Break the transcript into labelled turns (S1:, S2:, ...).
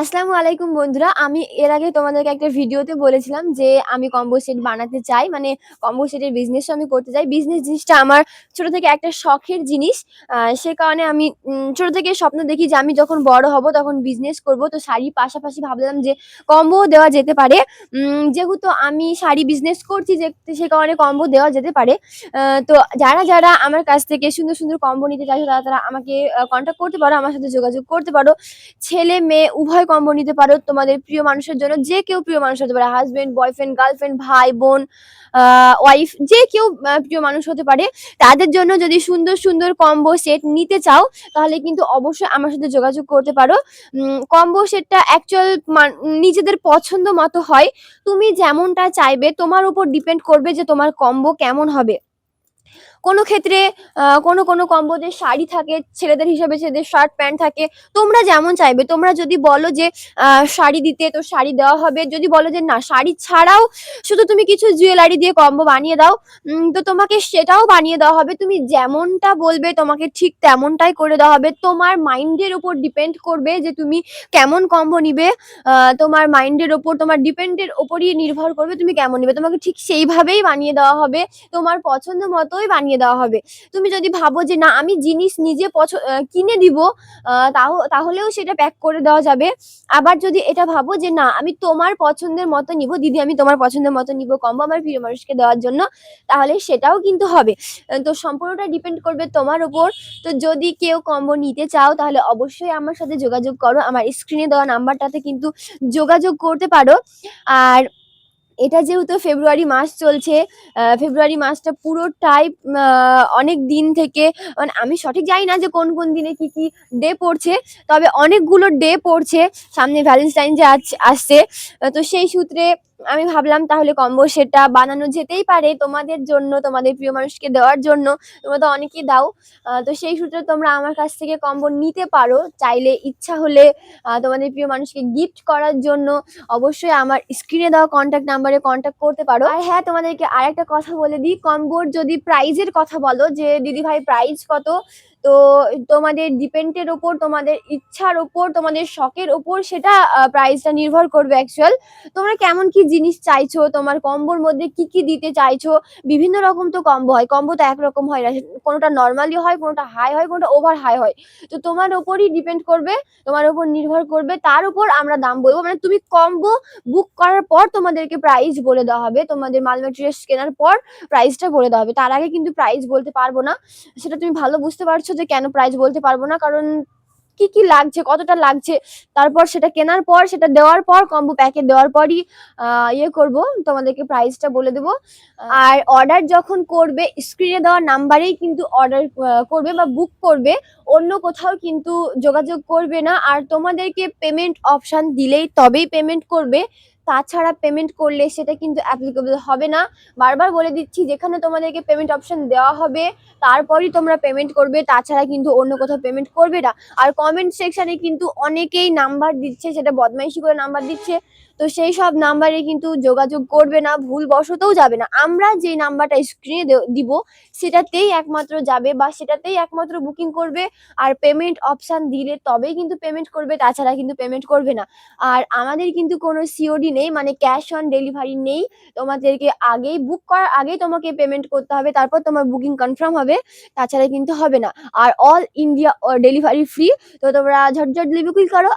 S1: আসসালামু আলাইকুম বন্ধুরা। আমি এর আগে তোমাদেরকে একটা ভিডিওতে বলেছিলাম যে আমি কম্বো সেট বানাতে চাই। মানে কম্বো সেটের বিজনেসও আমি করতে চাই। বিজনেস জিনিসটা আমার ছোট থেকে একটা শখের জিনিস। সে কারণে আমি ছোট থেকে স্বপ্ন দেখি যে আমি যখন বড় হব তখন বিজনেস করব। তো শাড়ির পাশাপাশি ভাবলাম যে কম্বোও দেওয়া যেতে পারে। যেহেতু আমি শাড়ি বিজনেস করছি যে সে কারণে কম্বো দেওয়া যেতে পারে। তো যারা, যারা আমার কাছ থেকে সুন্দর, সুন্দর কম্বো নিতে চাইছো তারা, তারা আমাকে কনট্যাক্ট করতে পারো। আমার সাথে যোগাযোগ করতে পারো। ছেলে মেয়ে উভয় কম্বো নিতে পারো তোমাদের প্রিয় মানুষের জন্য। যে কেউ প্রিয় মানুষ হতে পারে। হাজবেন্ড বয়ফ্রেন্ড, গার্লফ্রেন্ড, ভাই, বোন, ওয়াইফ যে কেউ প্রিয় মানুষ হতে পারে। তাদের জন্য যদি সুন্দর, সুন্দর কম্বো সেট নিতে চাও তাহলে কিন্তু অবশ্যই আমার সাথে যোগাযোগ করতে পারো। কম্বো সেটটা অ্যাকচুয়াল নিজেদের পছন্দ মতো হয়। তুমি যেমনটা চাইবে তোমার উপর ডিপেন্ড করবে যে তোমার কম্বো কেমন হবে। কোনো ক্ষেত্রে কোনো, কোনো কম্বোতে শাড়ি থাকে, ছেলেদের হিসাবে ছেলেদের শার্ট প্যান্ট থাকে। তোমরা যেমন চাইবে। তোমরা যদি বলো যে শাড়ি দিতে তো শাড়ি দেওয়া হবে। যদি বলো যে না শাড়ি ছাড়াও শুধু তুমি কিছু জুয়েলারি দিয়ে কম্বো বানিয়ে দাও, তো তোমাকে সেটাও বানিয়ে দেওয়া হবে। তুমি যেমনটা বলবে তোমাকে ঠিক তেমনটাই করে দেওয়া হবে। তোমার মাইন্ডের উপর ডিপেন্ড করবে যে তুমি কেমন কম্বো নিবে। তোমার মাইন্ডের উপর তোমার ডিপেন্ডের উপরই নির্ভর করবে তুমি কেমন নিবে। তোমাকে ঠিক সেইভাবেই বানিয়ে দেওয়া হবে। তোমার পছন্দ মতোই বানিয়ে দেওয়া হবে। তুমি যদি ভাবো যে না আমি জিনিস নিজে কিনে দিব তাহলেও সেটা প্যাক করে দেওয়া যাবে। আবার যদি এটা ভাবো যে না আমি তোমার পছন্দের মতো নিবো, দিদি আমি তোমার পছন্দের মতো নিব কম্বো আমার প্রিয় মানুষকে দেওয়ার জন্য, তাহলে সেটাও কিন্তু হবে। তো সম্পূর্ণটা ডিপেন্ড করবে তোমার উপর। তো যদি কেউ কম্বো নিতে চাও তাহলে অবশ্যই আমার সাথে যোগাযোগ করো। আমার স্ক্রিনে দেওয়া নাম্বারটাতে কিন্তু যোগাযোগ করতে পারো। আর এটা যেহেতু ফেব্রুয়ারি মাস চলছে, ফেব্রুয়ারি মাসটা পুরো টাইপ অনেক দিন থেকে মানে আমি সঠিক জানি না যে কোন, কোন দিনে কি, কি ডে পড়ছে। তবে অনেকগুলো ডে পড়ছে। সামনে ভ্যালেন্টাইন যে আসছে। তো সেই সূত্রে আমি ভাবলাম তাহলে কম্বো সেটটা বানানো যেতেই পারে তোমাদের জন্য, তোমাদের প্রিয় মানুষকে দেওয়ার জন্য। তোমরা তো অনেকেই দাও। তো সেই সূত্রে তোমরা আমার কাছ থেকে কম্বো নিতে পারো। চাইলে ইচ্ছা হলে তোমাদের প্রিয় মানুষকে গিফট করার জন্য অবশ্যই আমার স্ক্রিনে দেওয়া কন্ট্যাক্ট নাম্বারে কনট্যাক্ট করতে পারো। আর হ্যাঁ তোমাদেরকে আরেকটা কথা বলে দিই কম্বোর যদি প্রাইজের কথা বলো যে দিদিভাই প্রাইজ কত? তো তোমাদের ডিপেন্ড ওপর তোমাদের ইচ্ছার ওপর তোমাদের শখের ওপর সেটা প্রাইসটা নির্ভর করবে অ্যাকচুয়াল। তোমরা কেমন কি জিনিস চাইছো, তোমার কম্বোর মধ্যে কি, কি দিতে চাইছো। বিভিন্ন রকম তো কম্বো হয়। কম্বো তো একরকম হয় না। কোনোটা নর্মালি হয়, কোনোটা হাই হয়, কোনোটা ওভার হাই হয়। তো তোমার ওপরই ডিপেন্ড করবে, তোমার উপর নির্ভর করবে। তার উপর আমরা দাম বলব মানে তুমি কম্বো বুক করার পর তোমাদেরকে প্রাইস বলে দেওয়া হবে। তোমাদের মাল ম্যাটেরিয়ালস কেনার পর প্রাইসটা বলে দেওয়া হবে। তার আগে কিন্তু প্রাইস বলতে পারব না। সেটা তুমি ভালো বুঝতে পারছ যে কেন প্রাইস বলতে পারব না। কারণ কি, কি লাগছে, কতটা লাগছে। তারপর সেটা কেনার পর সেটা দেওয়ার পর কম্বো প্যাকে দেওয়ার পরই ইয়ে করব তোমাদেরকে প্রাইসটা বলে দেব। আর অর্ডার যখন করবে স্ক্রিনে দেওয়া নাম্বারেই কিন্তু অর্ডার করবে বা বুক করবে। অন্য কোথাও কিন্তু যোগাযোগ করবে না। আর তোমাদেরকে পেমেন্ট অপশান দিলেই তবেই পেমেন্ট করবে। তাছাড়া পেমেন্ট করলে সেটা কিন্তু অ্যাপ্লিকেবল হবে না। বারবার বলে দিচ্ছি যেখানে তোমাদেরকে পেমেন্ট অপশন দেওয়া হবে তারপরই তোমরা পেমেন্ট করবে। তাছাড়া কিন্তু অন্য কোথাও পেমেন্ট করবে না। আর কমেন্ট সেকশানে কিন্তু অনেকেই নাম্বার দিচ্ছে সেটা বদমাইশি করে নাম্বার দিচ্ছে। তো সেই সব নাম্বারে কিন্তু যোগাযোগ করবে না, ভুলবশতও যাবে না। আমরা যেই নাম্বারটা স্ক্রিনে দিব সেটাতেই একমাত্র যাবে বা সেটাতেই একমাত্র বুকিং করবে। আর পেমেন্ট অপশান দিলে তবেই কিন্তু পেমেন্ট করবে। তাছাড়া কিন্তু পেমেন্ট করবে না। আর আমাদের কিন্তু কোনো সিওডি নেই মানে ক্যাশ অন ডেলিভারি নেই। তোমাদেরকে আগেই বুক করার আগেই তোমাকে পেমেন্ট করতে হবে। তারপর তোমার বুকিং কনফার্ম হবে। তাছাড়া কিন্তু হবে না। আর অল ইন্ডিয়া ডেলিভারি ফ্রি। তো তোমরা ঝটঝট বুকিং করো।